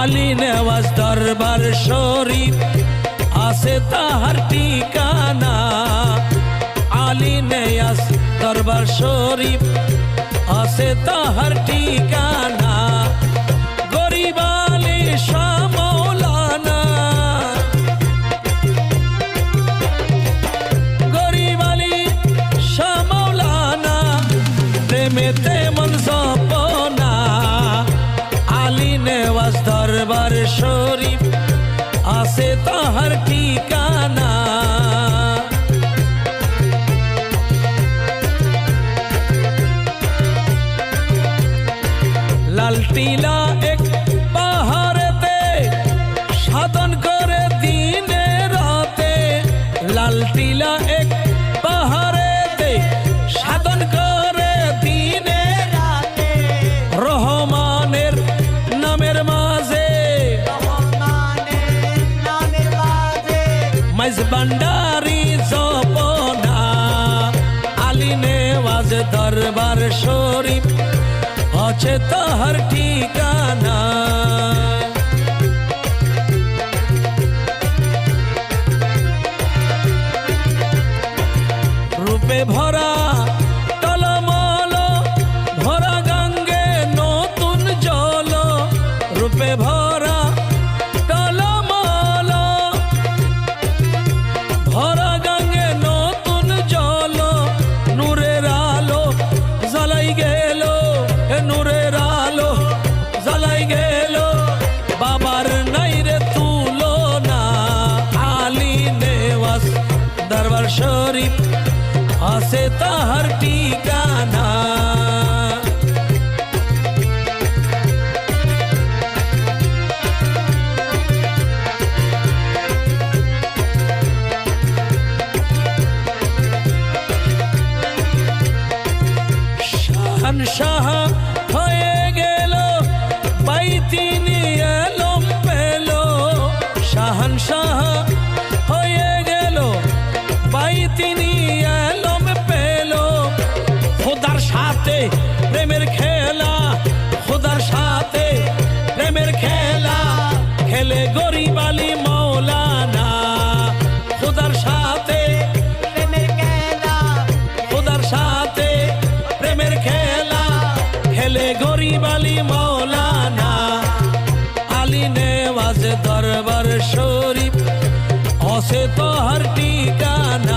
আলী নেওয়াজ দরবার শরীফ আছে তাহার ঠিকানা। আলী নেয়াজ দরবার শরীফ আছে তাহার ঠিকানা। গরিব আলী শাহ মৌলানা গরিব আলী প্রেমেতে আছে তাহার ঠিকানা। লাল টিলা এক পাহাড়েতে সাধন করে দিনে রাতে। লাল ভান্ডারি জপনা আলী নেওয়াজ দরবার শরীফ হচ্ছে তাহার ঠিকানা রূপে ভরা শরীফ আছে তাহার ঠিকানা। শাহ হয়ে গেল বাইতি নিয়ে এলম পেল শাহনশাহ সাথে প্রেমের খেলা, খোদার সাথে প্রেমের খেলা। খেলে গরিবালি মৌলানা, খোদার সাথে প্রেমের খেলা। খোদার সাথে প্রেমের খেলা। খেলে গরিব আলী মৌলানা, আলী নেওয়াজ দরবার শরীফ। অসে তো হর ঠিকানা